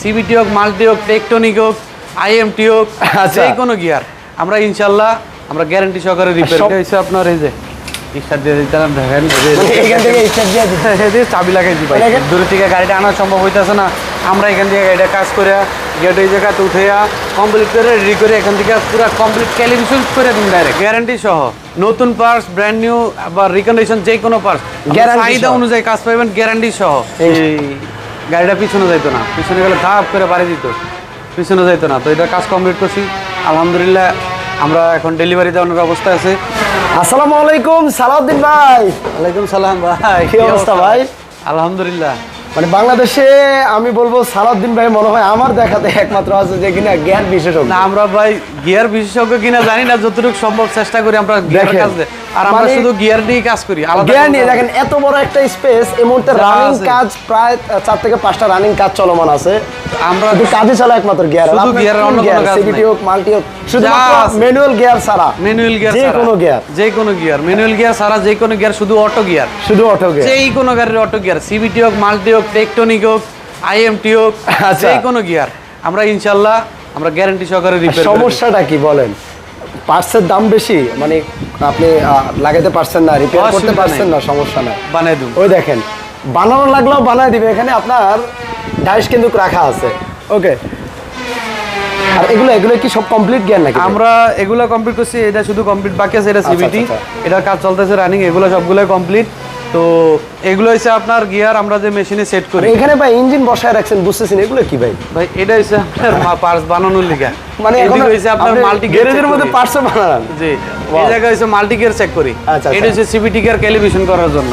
CBT হোক multi হোক টেকটনিক হোক আইএমটি হোক আচ্ছা। যে কোনো গিয়ার। আমরা ইনশাল্লাহ আমরা গ্যারান্টি সহকারে রিপেয়ার হয়েছে আপনার এই যে চাবি লাগাই ভাই। দূরে থেকে গাড়িটা আনা সম্ভব হইতেছে না। আমরা এখান থেকে গাড়িটা কাজ করে গেট এই জায়গাতে উঠে কমপ্লিট করে রেডি করে এখান থেকে পুরো কমপ্লিট ক্যালিব্রেশন করে দিন ডাইরেক্ট গ্যারান্টি সহ। নতুন পার্টস ব্র্যান্ড নিউ বা রিকন্ডিশন যে কোনো পার্টস চাহিদা অনুযায়ী কাজ পাবেন গ্যারান্টি সহ। গাড়িটা পিছনে যাইতো না। পিছনে গেলে ধাপ করে বাড়ি দিত। পিছনে যাইতো না। তো এটা কাজ কমপ্লিট করছি। আলহামদুলিল্লাহ আমরা এখন ডেলিভারি দেওয়ার অবস্থা আছে। আসসালামু আলাইকুম সালাউদ্দিন ভাই। ওয়ালাইকুম সালাম ভাই। কি অবস্থা? ভাই? আলহামদুলিল্লাহ। মানে বাংলাদেশে আমি বলব সালাউদ্দিন ভাই মনে হয় আমার দেখাতে একমাত্র আছে যে কিনা জ্ঞান বিশেষজ্ঞ। না আমরা ভাই গিয়ার বিশেষজ্ঞ কিনা জানি না যতটুকু সম্ভব চেষ্টা করি আমরা গিয়ার কাজ আর আমরা মানে- শুধু গিয়ার নিয়ে কাজ করি গিয়ার নিয়ে দেখেন এত বড় একটা স্পেস এই মুহূর্তে রানিং কাজ প্রায় চার থেকে পাঁচটা রানিং কাজ চলমান আছে। আমরা শুধু কাজই চলে একমাত্র গিয়ার শুধু অন্য কোনো কাজ হোক মাল্টি হোক আছে। ম্যানুয়াল গিয়ার ছাড়া ম্যানুয়াল গিয়ার যে কোনো গিয়ার যে কোনো গিয়ার ম্যানুয়াল গিয়ার ছাড়া যে কোনো গিয়ার শুধু অটো গিয়ার শুধু অটো গিয়ার যেই কোনো গাড়ির অটো গিয়ার হোক মাল্টি হোক টেকটনিক হোক আইএমটি হোক আচ্ছা। যে কোনো গিয়ার আমরা ইনশাল্লাহ আমরা গ্যারান্টি সহকারে রিপেয়ার সমস্যাটা কি বলেন? পার্টসের দাম বেশি? মানে আপনি লাগাতে পারছেন না রিপেয়ার করতে পারছেন না সমস্যা নাই। বানাই দেব। ওই দেখেন বানানো লাগলেও বানায় দিবে। এখানে আপনার ডাইস কিন্তু রাখা আছে। ওকে আর এগুলো এগুলো কি সব কমপ্লিট জ্ঞান নাকি? আমরা এগুলো কমপ্লিট করছি এটা শুধু কমপ্লিট বাকি আছে এটা আচ্ছা, সিবিটি আচ্ছা, এটার কাজ চলতেছে রানিং এগুলো সবগুলো কমপ্লিট তো এগুলো হচ্ছে আপনার গিয়ার আমরা যে মেশিনে সেট করি। এখানে ভাই ইঞ্জিন বসায় রাখছেন বুঝতেছেন এগুলো কি ভাই? ভাই এটা হচ্ছে আপনার পার্স বানানোর লিগা। মানে এখন এদিকে হচ্ছে আপনার মাল্টি গ্যারেজের মধ্যে পার্টস বানান? জি. এই জায়গায় হচ্ছে মাল্টি গিয়ার চেক করি। আচ্ছা, এটা হচ্ছে সিবিটি গিয়ার ক্যালিব্রেশন করার জন্য।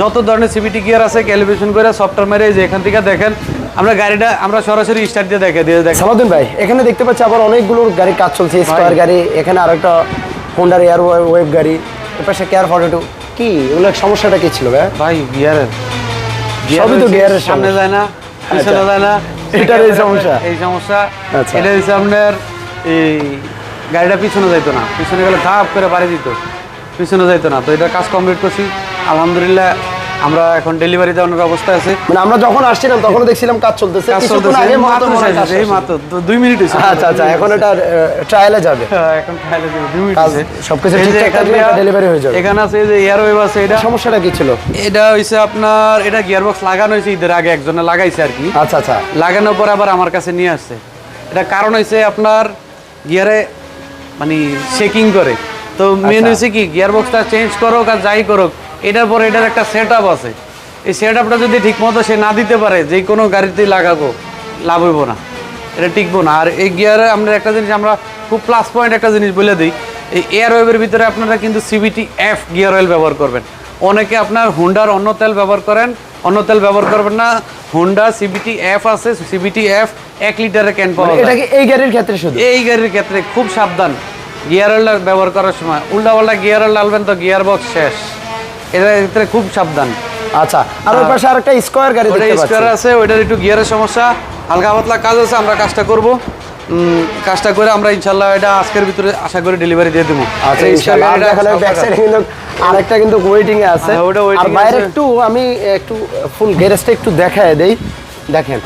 যত ধরনের সিবিটি গিয়ার আছে ক্যালিব্রেশন করে সফটওয়্যার মেরে যে এখান থেকে দেখেন আমরা গাড়িটা আমরা সরাসরি স্টার্ট দিয়ে দেখে দিয়ে দেখেন। সালাউদ্দিন ভাই এখানে দেখতে পাচ্ছি আবার অনেকগুলো গাড়ি কাজ চলছে স্কোয়ার গাড়ি এখানে আর একটা হোন্ডার এয়ার ওয়েব গাড়ি পাশে কেয়ার ফটো টু কি? এগুলো সমস্যাটা কি ছিল ভাই? ভাই গিয়ারের সবই তো গিয়ারের সামনে যায় না পিছনে আচ্ছা। যায় না। এটার এই সমস্যা? এই সমস্যা। আচ্ছা। এটা হচ্ছে আপনার এই গাড়িটা পিছনে যাইতো না। পিছনে গেলে ধাপ করে বাড়ি দিত। পিছনে যাইতো না। তো এটা কাজ কমপ্লিট করছি। আলহামদুলিল্লাহ আমরা এখন ডেলিভারি দেওয়ার অবস্থা আছে। মানে আমরা যখন আসছিলাম তখন দেখছিলাম কাজ চলতেছে। কিছুক্ষণ আগে মাত্র মাত্র মনে হয় শেষ কাজ হয়েছে, এই মাত্র দু- দুই মিনিট হয়েছে হয়েছে। আচ্ছা আচ্ছা এখন এটা ট্রায়ালে যাবে। হ্যাঁ, এখন এ দেবো, দুই মিনিট কাজ হয়েছে। সবকিছু ঠিকঠাক থাকলে delivery হয়ে যাবে। এখানে আছে যে এয়ারওয়েভ আছে এটা সমস্যাটা কি ছিল? এটা হইছে আপনার এটা গিয়ারবক্স লাগানো হয়েছে ঈদের আগে একজনে লাগাইছে আর কি। আচ্ছা আচ্ছা। লাগানোর পর আবার আমার কাছে নিয়ে আসছে। এটা কারণ হয়েছে আপনার গিয়ারে মানে শেকিং করে। তো মেন আচ্ছা। হয়েছে কি গিয়ার বক্সটা চেঞ্জ করুক আর যাই করুক এটার পর এটার একটা সেট আছে। এই সেট আপটা যদি ঠিক মতো সে না দিতে পারে যে কোনো গাড়িতেই লাগাবো লাভ হইব না। এটা টিকবো না। আর এই গিয়ারে আমরা একটা জিনিস আমরা খুব প্লাস পয়েন্ট একটা জিনিস বলে দিই। এই এয়ার ওয়েভের ভিতরে আপনারা কিন্তু সিবিটি এফ গিয়ার অয়েল ব্যবহার করবেন। অনেকে আপনার হুন্ডার অন্য তেল ব্যবহার করেন অন্য তেল ব্যবহার করবেন না। হুন্ডা সিবিটি এফ আছে সিবিটি এফ এক লিটারের ক্যান পাওয়া মানে এটা যায় এই গাড়ির ক্ষেত্রে শুধু? এই গাড়ির ক্ষেত্রে খুব সাবধান। গিয়ার অয়েল ব্যবহার করার সময়। উল্টা পাল্টা গিয়ার অয়েল ডালবেন তো গিয়ার বক্স শেষ। এটার ক্ষেত্রে খুব সাবধান। আচ্ছা আর ওই পাশে আরেকটা স্কোয়ার গাড়ি দেখতে স্কোয়ার পাচ্ছি। আছে ওইটার একটু গিয়ারের সমস্যা। হালকা পাতলা কাজ আছে আমরা কাজটা করব। কাজটা করে আমরা ইনশাল্লাহ এটা আজকের ভিতরে আশা করি ডেলিভারি দিয়ে দেবো। আচ্ছা ইনশাআল্লাহ। দেখালে ব্যাক সাইডে কিন্তু আরেকটা কিন্তু ওয়েটিং এ আছে। হ্যাঁ, ওটা আর বাইরে একটু আমি একটু ফুল গ্যারেজটা একটু দেখায় দেই। দেখেন।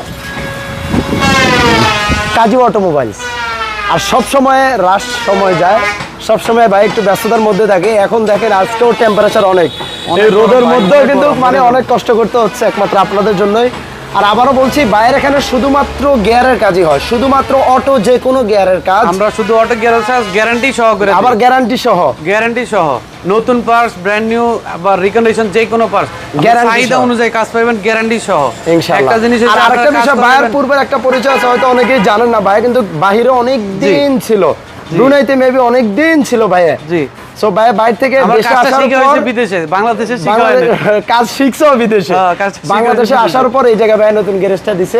কাজী অটোমোবাইলস আর সব সময় রাশ সময় যায়। সব সময় ভাই একটু ব্যস্ততার মধ্যে থাকে। এখন দেখেন আজকেও টেম্পারেচার অনেক। এই রোদের মধ্যেও কিন্তু মানে অনেক কষ্ট করতে হচ্ছে একমাত্র আপনাদের জন্যই। আর আবারও বলছি বাইরে এখানে শুধুমাত্র গিয়ারের কাজই হয়। শুধুমাত্র অটো যে কোনো গিয়ারের কাজ। আমরা শুধু অটো গিয়ার গ্যারান্টি সহ করে আবার গ্যারান্টি সহ। গ্যারান্টি সহ। নতুন পার্টস ব্র্যান্ড নিউ বা রিকন্ডিশন যে কোনো পার্টস চাহিদা অনুযায়ী কাজ পাবেন গ্যারান্টি সহ। ইনশাআল্লাহ। একটা জিনিস আর আরেকটা বিষয় করবেন- পূর্বের একটা পরিচয় আছে হয়তো অনেকেই জানেন না ভাই কিন্তু বাহিরে অনেক দিন ছিল। ব্রুনাইতে মেবি অনেক দিন ছিল ভাইয়া। জি। সো বাইরে থেকে দেশে আসার পর বিদেশে বাংলাদেশে শিখা হয় কাজ শিখছো বিদেশে। হ্যাঁ, বাংলাদেশে আসার পর এই জায়গায় ভাই নতুন গ্যারেজটা দিছে।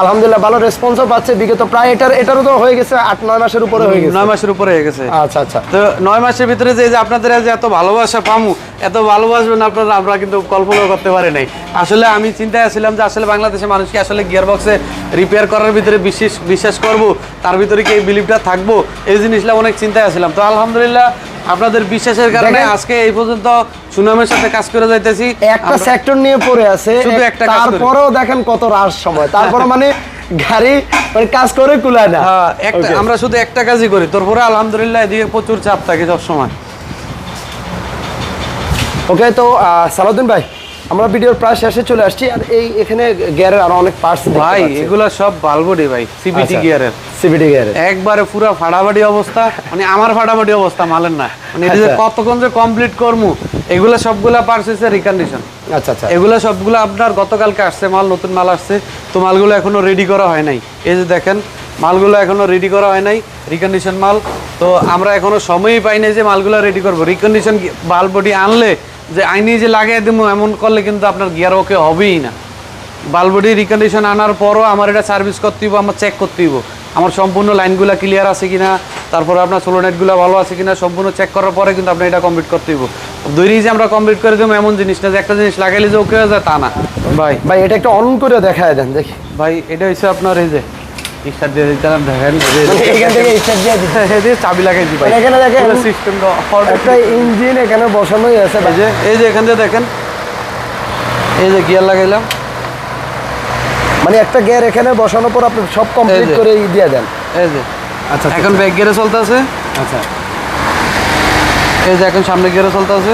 আলহামদুলিল্লাহ ভালো রেসপন্সও পাচ্ছে। বিগত প্রায় এটার এটারও তো হয়ে গেছে আট নয় মাসের উপরে হয়ে গেছে। মাসের উপরে হয়ে গেছে। আচ্ছা আচ্ছা। তো মাসের ভিতরে যে যে আপনাদের যে এত ভালোবাসা পামু এত ভালোবাসবেন আপনারা আমরা কিন্তু কল্পনাও করতে পারি নাই। আসলে আমি চিন্তায় ছিলাম যে আসলে বাংলাদেশের মানুষকে আসলে গিয়ার বক্সে রিপেয়ার করার ভিতরে বিশেষ বিশ্বাস করব? তার ভিতরে কি এই বিলিভটা থাকব? এই জিনিসটা অনেক চিন্তায় ছিলাম তো আলহামদুলিল্লাহ আপনাদের বিশ্বাসের কারণে আজকে এই পর্যন্ত সুনামের সাথে কাজ করে যাইতেছি। একটা সেক্টর নিয়ে পড়ে আছে শুধু একটা তারপরেও দেখেন কত রাশ সময়। তারপরে মানে গাড়ি মানে কাজ করে কুলায় না। হ্যাঁ একটা আমরা শুধু একটা কাজই করি। তারপরে আলহামদুলিল্লাহ এদিকে প্রচুর চাপ থাকে সবসময়। ওকে তো সালাউদ্দিন ভাই আমরা ভিডিওর প্রায় শেষে চলে আসছি আর এই এখানে গিয়ারের আরও অনেক পার্টস ভাই এগুলো সব বালবডি ভাই সিবিটি। গিয়ারের সিবিডি গিয়ারের একবারে পুরো ফাটাফাটি অবস্থা মানে আমার ফাটাফাটি অবস্থা মালের না। মানে এটা যে আচ্ছা। কতক্ষণ যে কমপ্লিট করমু এগুলা সবগুলা পার্টস হচ্ছে রিকন্ডিশন আচ্ছা আচ্ছা। এগুলা সবগুলো আপনার গতকালকে আসছে মাল নতুন মাল আসছে তো মালগুলো এখনও রেডি করা হয় নাই। এই যে দেখেন মালগুলো এখনও রেডি করা হয় নাই রিকন্ডিশন মাল। তো আমরা এখনও সময়ই পাই নাই যে মালগুলো রেডি করব। রিকন্ডিশন বাল্বটি আনলে যে আইনি যে লাগিয়ে দিব এমন করলে কিন্তু আপনার গিয়ার ওকে হবেই না। বাল্বডি রিকন্ডিশন আনার পরও আমার এটা সার্ভিস করতে হইব আমার চেক করতে হইব। আমার সম্পূর্ণ লাইনগুলো ক্লিয়ার আছে কিনা তারপরে আপনার সোলোনেটগুলো ভালো আছে কিনা সম্পূর্ণ চেক করার পরে কিন্তু আপনি এটা কমপ্লিট করতে হইব। দৈরি যে আমরা কমপ্লিট করে দেবো এমন জিনিস না যে একটা জিনিস লাগাইলে যে ওকে হয়ে যায় তা না। ভাই ভাই এটা একটা অন করে দেখায় দেন দেখি। ভাই এটা হচ্ছে আপনার এই যে স্টার্ট দিয়ে দিতাম দেখেন। এখান থেকে স্টার্ট দিয়ে দিন। চাবি লাগাইছি ভাই। এখানে দেখেন সিস্টেম একটা ইঞ্জিন এখানে বসানোই আছে যে এই যে এখান দিয়ে দেখেন। এই যে গিয়ার লাগাইলাম। মানে একটা গিয়ার এখানে বসানোর পর আপনি সব কমপ্লিট করে দিয়ে দেন। এই যে। এখন ব্যাক গিয়ারে চলতেছে আচ্ছা। এই যে এখন সামনে গিয়ারে চলতেছে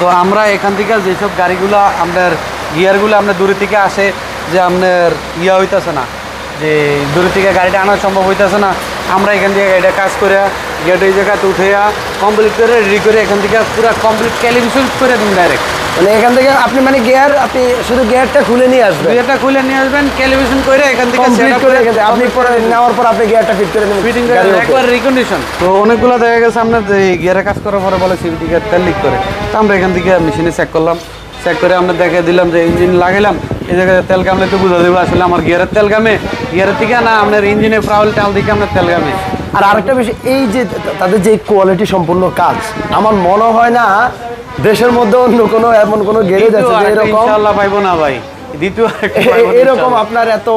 তো আমরা এখান থেকে যেসব গাড়িগুলো আপনার গিয়ারগুলো আপনার দূরে থেকে আসে যে আপনার ইয়া হইতেছে না যে দূরে থেকে গাড়িটা আনা সম্ভব হইতেছে না আমরা এখান থেকে গাড়িটা কাজ করে গেট এই জায়গাতে উঠে কমপ্লিট করে রেডি করে এখান থেকে পুরো কমপ্লিট ক্যালিভিশন করে দিন ডাইরেক্ট মানে এখান থেকে আপনি মানে গিয়ার আপনি শুধু গিয়ারটা খুলে নিয়ে আসবেন? গিয়ারটা খুলে নিয়ে আসবেন ক্যালিভিশন করে এখান থেকে কমপ্লিট করে আপনি পরে নেওয়ার পর আপনি গিয়ারটা ফিট করে নেবেন ফিটিং করে। একবার রিকন্ডিশন তো অনেকগুলো দেখা গেছে আপনার যে গিয়ারে কাজ করার পরে বলে সিভিটি গিয়ার তেল লিক করে। তো আমরা এখান থেকে মেশিনে চেক করলাম। চেক করে আমরা দেখে দিলাম যে ইঞ্জিন লাগাইলাম। এই জায়গায় তেল কামলে তো বুঝা দেবো আসলে আমার গিয়ারের তেল কামে গিয়ারের থেকে না আপনার ইঞ্জিনে ফ্রাউল টাল দিকে আপনার তেল কামে আর আরেকটা বিষয় এই যে তাদের যে কোয়ালিটি সম্পূর্ণ কাজ আমার মনে হয় না দেশের মধ্যে অন্য কোনো এমন কোনো গ্যারেজ আছে যে এরকম ইনশাআল্লাহ পাইবো না ভাই। দ্বিতীয় এরকম আপনার এত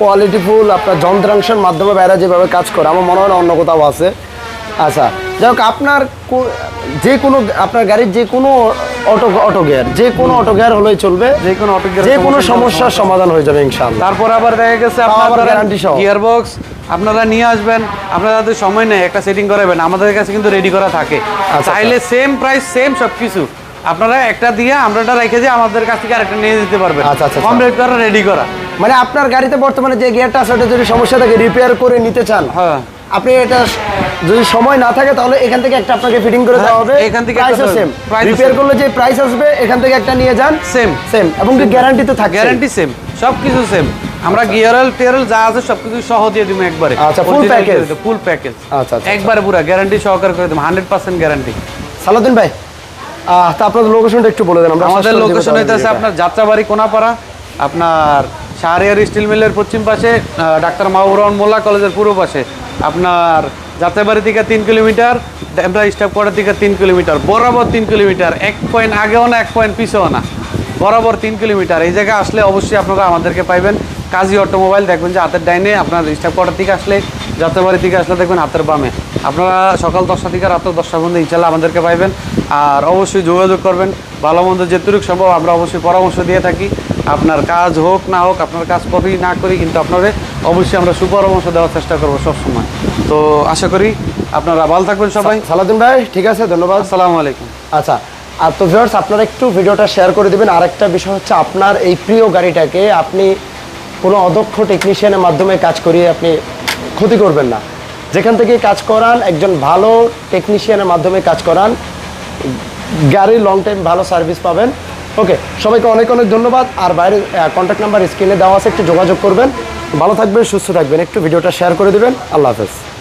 কোয়ালিটিফুল আপনার যন্ত্রাংশের মাধ্যমে বাইরে যেভাবে কাজ করে আমার মনে হয় না অন্য কোথাও আছে। আচ্ছা যাই হোক আপনার যে কোনো আপনার গাড়ির যে কোনো অটো অটো গিয়ার যে কোনো অটো গিয়ার হলেই চলবে। যে কোনো অটো যে কোনো সমস্যার সমাধান হয়ে যাবে ইনশাআল্লাহ। তারপর আবার দেখা গেছে আপনার guarantee সহ। গিয়ার বক্স আপনারা নিয়ে আসবেন আপনারা যাতে সময় নেই একটা সেটিং করাবেন আমাদের কাছে কিন্তু রেডি করা থাকে। আচ্ছা। চাইলে সেম প্রাইস সেম সবকিছু। আপনারা একটা দিয়ে আমরাটা রেখে দিয়ে আমাদের কাছ থেকে আরেকটা নিয়ে দিতে পারবেন। আচ্ছা, আচ্ছা, কম রেট করা রেডি করা। মানে আপনার গাড়িতে বর্তমানে যে গিয়ারটা আছে ওটা যদি সমস্যা থাকে রিপেয়ার করে নিতে চান হ্যাঁ। আপনি এটা যদি সময় না থাকে তাহলে এখান থেকে একটা আপনাকে ফিটিং করে দেওয়া হবে। হ্যাঁ, এখান থেকে প্রাইসও সেম রিপেয়ার করলে যে প্রাইস আসবে এখান থেকে একটা নিয়ে যান। সেম সেম এবং কি গ্যারান্টি তো থাকে গ্যারান্টি সেম সবকিছু সেম আমরা গিয়ারল টিয়ারল যা আছে সবকিছু সহ দিয়ে দিব একবারে। আচ্ছা, full package। ফুল প্যাকেজ আচ্ছা, আচ্ছা, একবারে পুরো গ্যারান্টি সহকারে করে দেব হান্ড্রেড পার্সেন্ট গ্যারান্টি সালাউদ্দিন ভাই তা আপনাদের লোকেশনটা একটু বলে দেন আমরা আমাদের লোকেশন হইতেছে। আপনার যাত্রাবাড়ি কোনাপাড়া আপনার শাহরিয়ার স্টিল মিলের পশ্চিম পাশে ডাক্তার মাহবুর রহমান মোল্লা কলেজের পূর্ব পাশে। আপনার যাত্রাবাড়ি থেকে তিন কিলোমিটার, আমরা স্টাফ কোয়ার্টার থেকে তিন কিলোমিটার, বরাবর তিন কিলোমিটার, এক পয়েন্ট আগেও না, এক পয়েন্ট পিছেও না। বরাবর তিন কিলোমিটার। এই জায়গায় আসলে অবশ্যই আপনারা আমাদেরকে পাইবেন। কাজী অটোমোবাইল, দেখবেন যে হাতের ডাইনে আপনার স্টাফ কোয়ার্টার থেকে আসলে যাত্রাবাড়ি থেকে আসলে দেখবেন হাতের বামে। আপনারা সকাল দশটা থেকে রাত দশটা পর্যন্ত ইনশাল্লাহ আমাদেরকে পাইবেন। আর অবশ্যই যোগাযোগ করবেন। ভালো মন্দ যেটুকু সম্ভব আমরা অবশ্যই পরামর্শ দিয়ে থাকি। আপনার কাজ হোক না হোক আপনার কাজ করি না করি কিন্তু আপনাদের অবশ্যই আমরা সুপরামর্শ দেওয়ার চেষ্টা করব সবসময়। তো আশা করি আপনারা ভালো থাকবেন সবাই। সালাউদ্দিন ভাই ঠিক আছে ধন্যবাদ। আসসালামু আলাইকুম। আচ্ছা আর তো ভিউয়ার্স আপনারা একটু ভিডিওটা শেয়ার করে দিবেন। আরেকটা বিষয় হচ্ছে আপনার এই প্রিয় গাড়িটাকে আপনি কোনো অদক্ষ টেকনিশিয়ানের মাধ্যমে কাজ করিয়ে আপনি ক্ষতি করবেন না। যেখান থেকে কাজ করান একজন ভালো টেকনিশিয়ানের মাধ্যমে কাজ করান। গাড়ির লং টাইম ভালো সার্ভিস পাবেন। ওকে, সবাইকে অনেক অনেক ধন্যবাদ। আর বাইরে কন্ট্যাক্ট নাম্বার স্ক্রিনে দেওয়া আছে, একটু যোগাযোগ করবেন। ভালো থাকবেন, সুস্থ থাকবেন, একটু ভিডিওটা শেয়ার করে দেবেন। আল্লাহ হাফেজ।